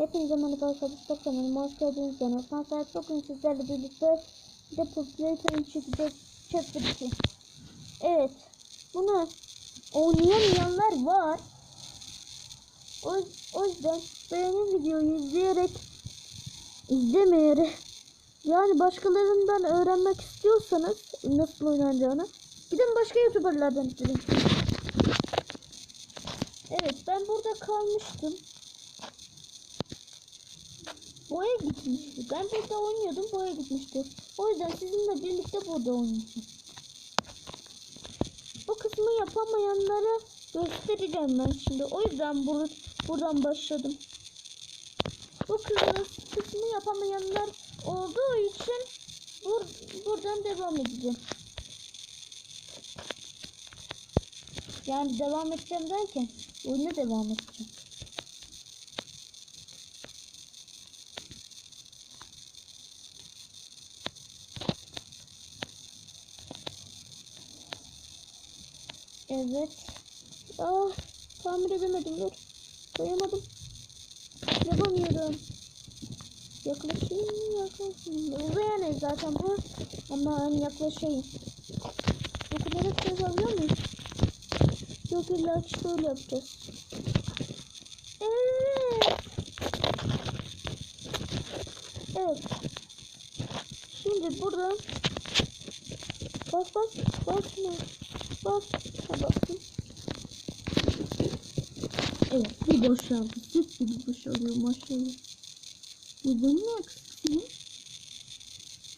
Hepinize merhaba arkadaşlar kanalıma hoş geldiniz. Ben Osman Serhat. Bugün sizlerle birlikte de Populator'ın çekecek Chapter 2. Evet. Bunu oynayamayanlar var. O, o yüzden beğeni videoyu izleyerek izlemeyerek yani başkalarından öğrenmek istiyorsanız nasıl oynanacağını gidin başka youtuberlardan izleyin. Evet ben burada kalmıştım. Boya gitmişti. Ben burada oynuyordum. Boya gitmişti. O yüzden sizinle birlikte burada oynayacağım. Bu kısmı yapamayanlara göstereceğim ben şimdi. O yüzden bur buradan başladım. Bu kısmı, kısmı yapamayanlar olduğu için bur buradan devam edeceğim. Yani devam edeceğim derken oyuna devam edeceğim. Evet. Ah, tamir edemedim dur. Koyamadım. Yapamıyorum. Yaklaşayım, yaklaşayım. Uzayan ev zaten bu. Ama hani yaklaşayım. Dokunarak yapabiliyor muyum? Yok illa ki şöyle yapacağız. Evet. Evet. Şimdi burada bas bas basma. Bas. Bastım. Evet bir boşaldı. Süt gibi boşalıyor maşallah. Neden mi aksın?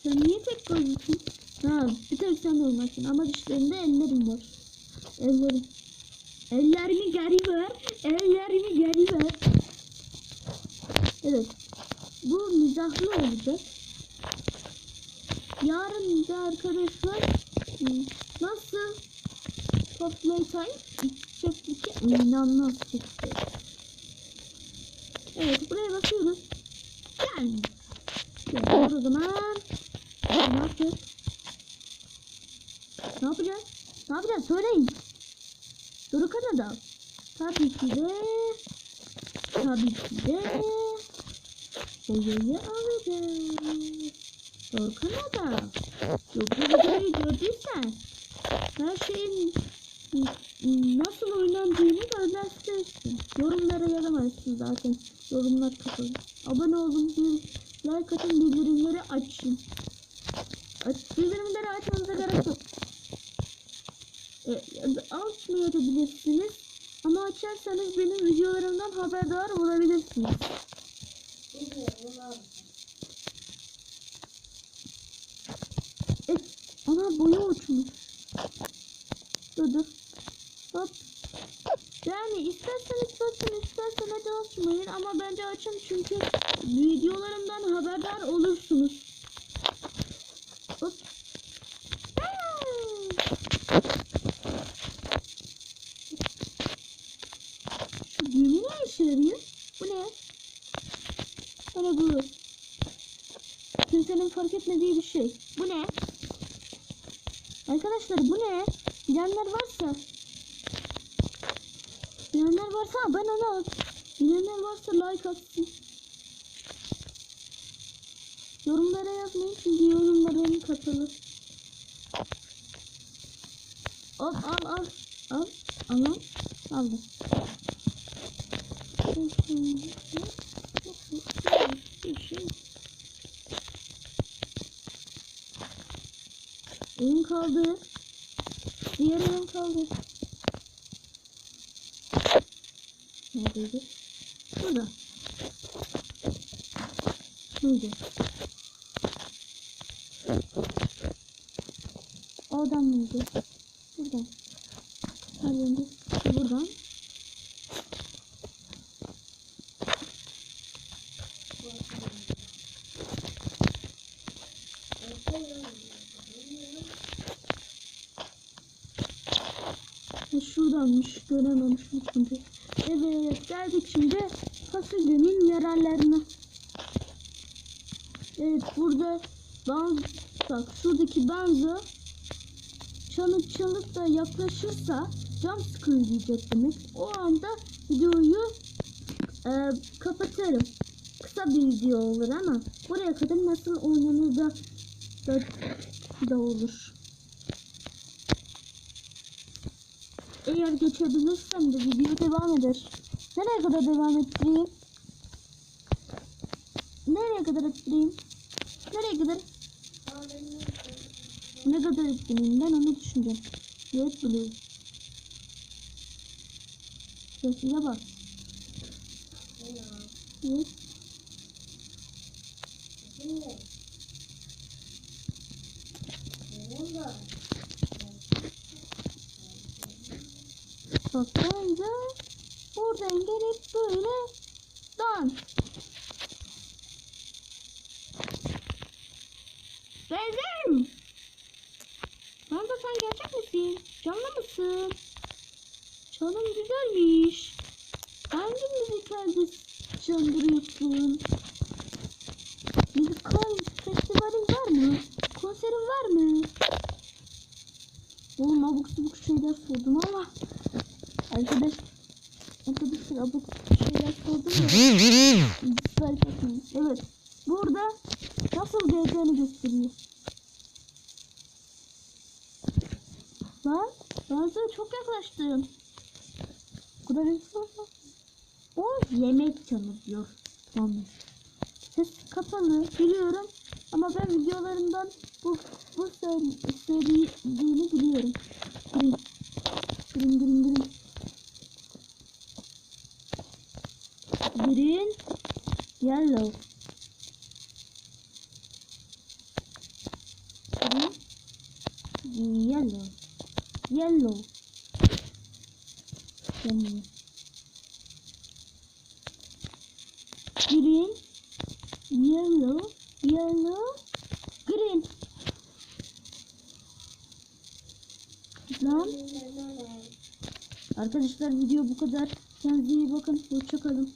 Sen niye tek koyuyorsun? Ha bir tek sen olmasın ama dişlerinde ellerim var. Ellerim. Ellerimi geri ver. Ellerimi geri ver. Evet. Bu mizahlı olacak. Yarın da arkadaşlar nasıl Top Playtime çekti ki inanılmaz çıktı. Evet buraya. Gelmiyor. Yani o zaman ne yapacağız? Ne yapacağız? Ne yapacağız? Söyleyin. Dorukhan'a da. Tabii ki de tabii ki de boyayı alacağız. Dorukhan'a da. Yok bu videoyu gördüysen her şeyin nasıl oynandığını görmek istersin. Yorumlara yazamazsın zaten. Yorumlar kapalı. Abone olun, bir like atın, bildirimleri açın. Aç, bildirimleri açmanıza gerek yok. E, açmayabilirsiniz. Ama açarsanız benim videolarımdan haberdar olabilirsiniz. E, ana boya uçmuş. Dur dur. Hop. Yani isterseniz basın isterseniz açmayın ama bence açın çünkü videolarımdan haberdar olursunuz. Hop. Ne işe yarıyor? Bu ne? Bana bu. Kimsenin fark etmediği bir şey. Bu ne? Arkadaşlar bu ne? Bilenler varsa Bilenler varsa ben ona Bilenler varsa like atsın. Yorumlara yazmayın çünkü yorumlarım kapalı. Al al al. Al. Al al. Aldım. Elim kaldı. Diğer elim kaldı. Neredeydi? Burada. Buydu. Oradan mıydı? Buradan. Pardon. Buradan. Şuradanmış. Görememişim çünkü. Evet geldik şimdi fasulyenin yararlarına. Evet burada ben bak şuradaki benzo çalıp çalıp da yaklaşırsa cam sıkıyor diyecek demek. O anda videoyu e, kapatırım. kısa bir video olur ama buraya kadar nasıl oynanır da da, da olur. Eğer geçebilirsem de video devam eder. Nereye kadar devam ettireyim? Nereye kadar ettireyim? Nereye kadar? Ne kadar ettireyim ben onu düşüneceğim. Evet Blue. Sesine bak. Evet. Bak bence buradan gelip böyle dan. Benzem. Kanka sen gerçek misin? Canlı mısın? Canım güzelmiş. Hangi müzikerde canlandırıyorsun? Müzikal festivalin var mı? Konserin var mı? Oğlum abuk subuk şeyler sordum ama Arkadaş Arkadaşlar abuk şeyler sordum ya. Fark etmeyin. Evet. Burada nasıl geleceğini gösteriyor. Lan sana çok yaklaştım. Bu kadar yaklaşma. O yemek tanıtıyor Tamam. Ses kapalı. Biliyorum ama ben videolarımdan bu bu seri, seriyi biliyorum. Green. Green green green. Green. Yellow. Green. Yellow. Yellow. Yellow. Green. Yellow. Yellow. Green. Lan. Arkadaşlar video bu kadar. Kendinize iyi bakın. Hoşçakalın.